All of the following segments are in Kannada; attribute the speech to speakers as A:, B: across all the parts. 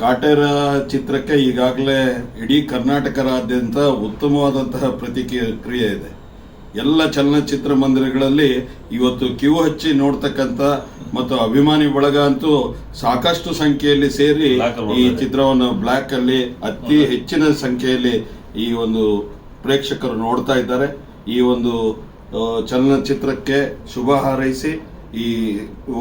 A: ಕಾಟೇರ ಚಿತ್ರಕ್ಕೆ ಈಗಾಗಲೇ ಇಡೀ ಕರ್ನಾಟಕರಾದ್ಯಂತ ಉತ್ತಮವಾದಂತಹ ಪ್ರತಿಕ್ರಿಯೆ ಇದೆ. ಎಲ್ಲ ಚಲನಚಿತ್ರ ಮಂದಿರಗಳಲ್ಲಿ ಇವತ್ತು ಕ್ಯೂ ಹಚ್ಚಿ ನೋಡ್ತಕ್ಕಂಥ ಮತ್ತು ಅಭಿಮಾನಿ ಬಳಗ ಅಂತೂ ಸಾಕಷ್ಟು ಸಂಖ್ಯೆಯಲ್ಲಿ ಸೇರಿ ಈ. ಚಿತ್ರವನ್ನು ಬ್ಲ್ಯಾಕ್ ಅಲ್ಲಿ ಅತಿ ಹೆಚ್ಚಿನ ಸಂಖ್ಯೆಯಲ್ಲಿ ಈ ಒಂದು ಪ್ರೇಕ್ಷಕರು ನೋಡ್ತಾ ಇದ್ದಾರೆ. ಈ ಒಂದು ಚಲನಚಿತ್ರಕ್ಕೆ ಶುಭ ಹಾರೈಸಿ ಈ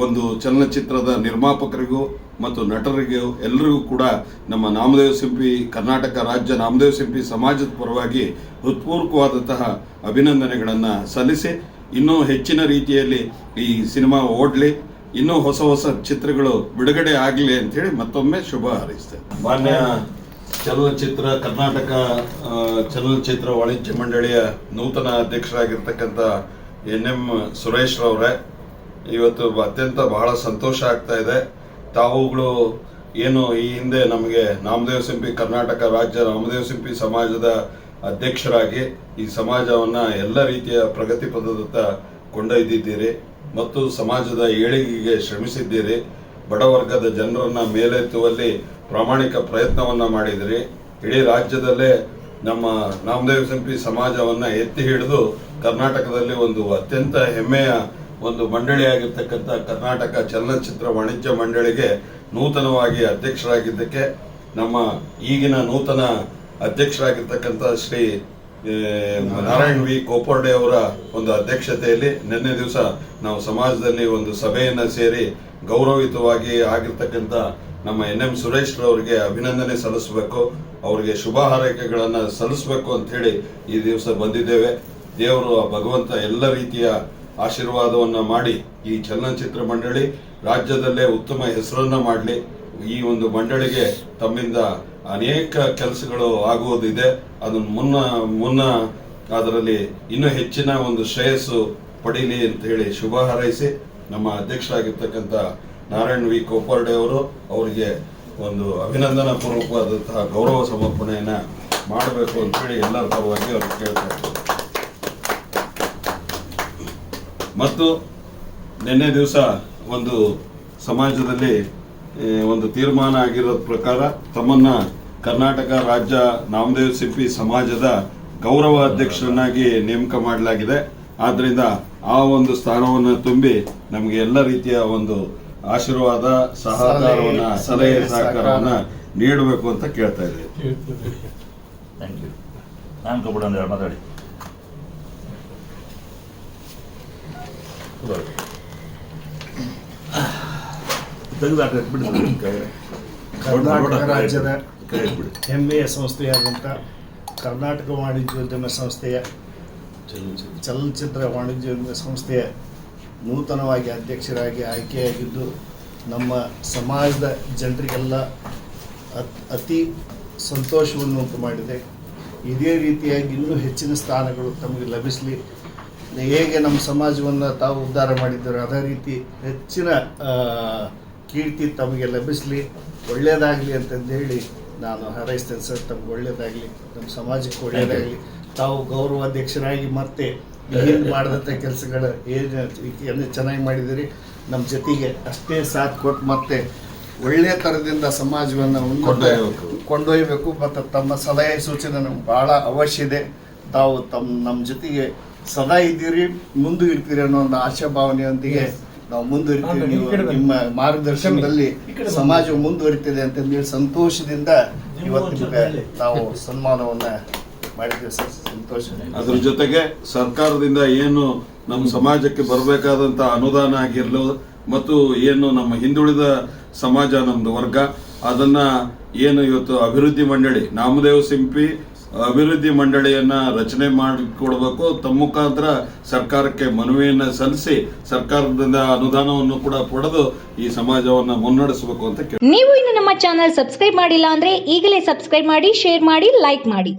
A: ಒಂದು ಚಲನಚಿತ್ರದ ನಿರ್ಮಾಪಕರಿಗೂ ಮತ್ತು ನಟರಿಗೆ ಎಲ್ಲರಿಗೂ ಕೂಡ ನಮ್ಮ ನಾಮದೇವ ಸಿಂಪಿ, ಕರ್ನಾಟಕ ರಾಜ್ಯ ನಾಮದೇವ ಸಿಂಪಿ ಸಮಾಜದ ಪರವಾಗಿ ಹೃತ್ಪೂರ್ವಕವಾದಂತಹ ಅಭಿನಂದನೆಗಳನ್ನು ಸಲ್ಲಿಸಿ, ಇನ್ನೂ ಹೆಚ್ಚಿನ ರೀತಿಯಲ್ಲಿ ಈ ಸಿನಿಮಾ ಓಡಲಿ, ಇನ್ನೂ ಹೊಸ ಹೊಸ ಚಿತ್ರಗಳು ಬಿಡುಗಡೆ ಆಗಲಿ ಅಂತೇಳಿ ಮತ್ತೊಮ್ಮೆ ಶುಭ ಹಾರೈಸ್ತೇನೆ. ಮಾನ್ಯ ಚಲನಚಿತ್ರ, ಕರ್ನಾಟಕ ಚಲನಚಿತ್ರ ವಾಣಿಜ್ಯ ಮಂಡಳಿಯ ನೂತನ ಅಧ್ಯಕ್ಷರಾಗಿರ್ತಕ್ಕಂಥ ಎನ್ ಎಂ ಸುರೇಶ್ ರವರೇ ಇವತ್ತು ಅತ್ಯಂತ ಬಹಳ ಸಂತೋಷ ಆಗ್ತಾ ಇದೆ. ತಾವುಗಳು ಏನು ಈ ಹಿಂದೆ ನಮಗೆ ನಾಮದೇವ ಸಿಂಪಿ ಕರ್ನಾಟಕ ರಾಜ್ಯ ನಾಮದೇವ ಸಿಂಪಿ ಸಮಾಜದ ಅಧ್ಯಕ್ಷರಾಗಿ ಈ ಸಮಾಜವನ್ನ ಎಲ್ಲ ರೀತಿಯ ಪ್ರಗತಿ ಪದದತ್ತ ಕೊಂಡೊಯ್ದಿದ್ದೀರಿ ಮತ್ತು ಸಮಾಜದ ಏಳಿಗೆಗೆ ಶ್ರಮಿಸಿದ್ದೀರಿ. ಬಡವರ್ಗದ ಜನರನ್ನ ಮೇಲೆತ್ತುವಲ್ಲಿ ಪ್ರಾಮಾಣಿಕ ಪ್ರಯತ್ನವನ್ನ ಮಾಡಿದಿರಿ. ಇಡೀ ರಾಜ್ಯದಲ್ಲೇ ನಮ್ಮ ನಾಮದೇವ ಸಿಂಪಿ ಸಮಾಜವನ್ನ ಎತ್ತಿ ಹಿಡಿದು ಕರ್ನಾಟಕದಲ್ಲಿ ಒಂದು ಅತ್ಯಂತ ಹೆಮ್ಮೆಯ ಒಂದು ಮಂಡಳಿಯಾಗಿರ್ತಕ್ಕಂಥ ಕರ್ನಾಟಕ ಚಲನಚಿತ್ರ ವಾಣಿಜ್ಯ ಮಂಡಳಿಗೆ ನೂತನವಾಗಿ ಅಧ್ಯಕ್ಷರಾಗಿದ್ದಕ್ಕೆ ನಮ್ಮ ಈಗಿನ ನೂತನ ಅಧ್ಯಕ್ಷರಾಗಿರ್ತಕ್ಕಂಥ ಶ್ರೀ ನಾರಾಯಣ್ ವಿ ಕೋಪರ್ಡೆ ಅವರ ಒಂದು ಅಧ್ಯಕ್ಷತೆಯಲ್ಲಿ ನಿನ್ನೆ ದಿವಸ ನಾವು ಸಮಾಜದಲ್ಲಿ ಒಂದು ಸಭೆಯನ್ನ ಸೇರಿ ಗೌರವಿತವಾಗಿ ಆಗಿರ್ತಕ್ಕಂಥ ನಮ್ಮ ಎನ್ ಎಂ ಸುರೇಶ್ ಅವರಿಗೆ ಅಭಿನಂದನೆ ಸಲ್ಲಿಸಬೇಕು. ಅವರಿಗೆ ಶುಭ ಹಾರೈಕೆಗಳನ್ನ ಸಲ್ಲಿಸಬೇಕು ಅಂತ ಹೇಳಿ ಈ ದಿವಸ ಬಂದಿದ್ದೇವೆ. ದೇವರು ಭಗವಂತ ಎಲ್ಲ ರೀತಿಯ ಆಶೀರ್ವಾದವನ್ನ ಮಾಡಿ ಈ ಚಲನಚಿತ್ರ ಮಂಡಳಿ ರಾಜ್ಯದಲ್ಲೇ ಉತ್ತಮ ಹೆಸರನ್ನು ಮಾಡಲಿ. ಈ ಒಂದು ಮಂಡಳಿಗೆ ತಮ್ಮಿಂದ ಅನೇಕ ಕೆಲಸಗಳು ಆಗುವುದಿದೆ. ಅದನ್ನು ಮುನ್ನ ಮುನ್ನ ಅದರಲ್ಲಿ ಇನ್ನೂ ಹೆಚ್ಚಿನ ಒಂದು ಶ್ರೇಯಸ್ಸು ಪಡೀಲಿ ಅಂತ ಹೇಳಿ ಶುಭ ಹಾರೈಸಿ, ನಮ್ಮ ಅಧ್ಯಕ್ಷರಾಗಿರ್ತಕ್ಕಂಥ ನಾರಾಯಣ್ ವಿ ಕೋಪರ್ಡೆ ಅವರು ಅವರಿಗೆ ಒಂದು ಅಭಿನಂದನಾ ಪೂರ್ವಕವಾದಂತಹ ಗೌರವ ಸಮರ್ಪಣೆಯನ್ನು ಮಾಡಬೇಕು ಅಂತ ಹೇಳಿ ಎಲ್ಲರ ಪರವಾಗಿ ಅವ್ರಿಗೆ ಕೇಳ್ತಾ ಇದ್ದೀನಿ ಮತ್ತು ನಿನ್ನೆ ದಿವಸ ಒಂದು ಸಮಾಜದಲ್ಲಿ ಒಂದು ತೀರ್ಮಾನ ಆಗಿರೋ ಪ್ರಕಾರ ತಮ್ಮನ್ನ ಕರ್ನಾಟಕ ರಾಜ್ಯ ನಾಮದೇವ್ ಸಿಂಪಿ ಸಮಾಜದ ಗೌರವ ಅಧ್ಯಕ್ಷರನ್ನಾಗಿ ನೇಮಕ ಮಾಡಲಾಗಿದೆ. ಆದ್ರಿಂದ ಆ ಒಂದು ಸ್ಥಾನವನ್ನು ತುಂಬಿ ನಮಗೆ ಎಲ್ಲ ರೀತಿಯ ಒಂದು ಆಶೀರ್ವಾದ ಸಹಕಾರವನ್ನ ಸಲಹೆ ಸಹಕಾರವನ್ನ ನೀಡಬೇಕು ಅಂತ ಕೇಳ್ತಾ ಇದ್ದೀವಿ.
B: ಕರ್ನಾಟಕ ರಾಜ್ಯದ ಹೆಮ್ಮೆಯ ಸಂಸ್ಥೆಯಾದಂಥ ಕರ್ನಾಟಕ ವಾಣಿಜ್ಯೋದ್ಯಮ ಸಂಸ್ಥೆಯ ಚಲನಚಿತ್ರ ವಾಣಿಜ್ಯೋದ್ಯಮ ಸಂಸ್ಥೆಯ ನೂತನವಾಗಿ ಅಧ್ಯಕ್ಷರಾಗಿ ಆಯ್ಕೆಯಾಗಿದ್ದು ನಮ್ಮ ಸಮಾಜದ ಜನರಿಗೆಲ್ಲ ಅತ್- ಅತಿ ಸಂತೋಷವನ್ನು ಉಂಟು ಮಾಡಿದೆ ಇದೇ ರೀತಿಯಾಗಿ ಇನ್ನೂ ಹೆಚ್ಚಿನ ಸ್ಥಾನಗಳು ತಮಗೆ ಲಭಿಸಲಿ. ಹೇಗೆ ನಮ್ಮ ಸಮಾಜವನ್ನು ತಾವು ಉದ್ಧಾರ ಮಾಡಿದ್ದಾರೆ ಅದೇ ರೀತಿ ಹೆಚ್ಚಿನ ಕೀರ್ತಿ ತಮಗೆ ಲಭಿಸಲಿ ಒಳ್ಳೆಯದಾಗಲಿ ಅಂತಂದೇಳಿ ನಾನು ಹಾರೈಸ್ತೇನೆ ಸರ್. ತಮ್ಗೆ ಒಳ್ಳೆಯದಾಗಲಿ ನಮ್ಮ ಸಮಾಜಕ್ಕೆ ಒಳ್ಳೆಯದಾಗಲಿ ತಾವು ಗೌರವಾಧ್ಯಕ್ಷರಾಗಿ ಮತ್ತೆ ಏನು ಮಾಡಿದಂಥ ಕೆಲಸಗಳು ಏನು ಏನು ಚೆನ್ನಾಗಿ ಮಾಡಿದಿರಿ ನಮ್ಮ ಜೊತೆಗೆ ಅಷ್ಟೇ ಸಾಥ್ ಕೊಟ್ಟು ಮತ್ತೆ ಒಳ್ಳೆಯ ಥರದಿಂದ ಸಮಾಜವನ್ನು.
A: ಕೊಂಡೊಯ್ಯಬೇಕು.
B: ಮತ್ತು ತಮ್ಮ ಸಲಹೆ ಸೂಚನೆ ನಮ್ಗೆ ಭಾಳ ಅವಶ್ಯ ಇದೆ. ತಾವು ತಮ್ಮ ನಮ್ಮ ಜೊತೆಗೆ ಸದಾ ಇದ್ದೀರಿ ಮುಂದೆ ಇರ್ತೀರಿ ಅನ್ನೋ ಒಂದು ಆಶಾಭಾವನೆಯೊಂದಿಗೆ ನಾವು ಮುಂದುವರಿತೀವಿ ನೀವು ನಿಮ್ಮ ಮಾರ್ಗದರ್ಶನದಲ್ಲಿ ಸಮಾಜ ಮುಂದುವರಿತಿದೆ ಅಂತಂದೇಳಿ ಸಂತೋಷದಿಂದ ಇವತ್ತು ನಿಮ್ಗೆ ನಾವು ಸನ್ಮಾನವನ್ನ ಮಾಡಿದ್ದೀವಿ ಸರ್. ಸಂತೋಷ.
A: ಅದ್ರ ಜೊತೆಗೆ ಸರ್ಕಾರದಿಂದ ಏನು ನಮ್ಮ ಸಮಾಜಕ್ಕೆ ಬರಬೇಕಾದಂತ ಅನುದಾನ ಆಗಿರ್ಲು ಮತ್ತು ಏನು ನಮ್ಮ ಹಿಂದುಳಿದ ಸಮಾಜ ನಮ್ದು ವರ್ಗ ಅದನ್ನ ಏನು ಇವತ್ತು ಅಭಿವೃದ್ಧಿ ಮಂಡಳಿ ನಾಮದೇವ್ ಸಿಂಪಿ ಅಭಿವೃದ್ಧಿ ಮಂಡಳಿಯನ್ನ ರಚನೆ ಮಾಡಿಕೊಡ್ಬೇಕು. ತಮ್ಮ ಮುಖಾಂತರ ಸರ್ಕಾರಕ್ಕೆ ಮನವಿಯನ್ನ ಸಲ್ಲಿಸಿ ಸರ್ಕಾರದಿಂದ ಅನುದಾನವನ್ನು ಕೂಡ ಪಡೆದು ಈ ಸಮಾಜವನ್ನ ಮುನ್ನಡೆಸಬೇಕು ಅಂತ
C: ನೀವು ಇನ್ನು ನಮ್ಮ ಚಾನಲ್ ಸಬ್ಸ್ಕ್ರೈಬ್ ಮಾಡಿಲ್ಲ ಅಂದ್ರೆ ಈಗಲೇ ಸಬ್ಸ್ಕ್ರೈಬ್ ಮಾಡಿ, ಶೇರ್ ಮಾಡಿ, ಲೈಕ್ ಮಾಡಿ.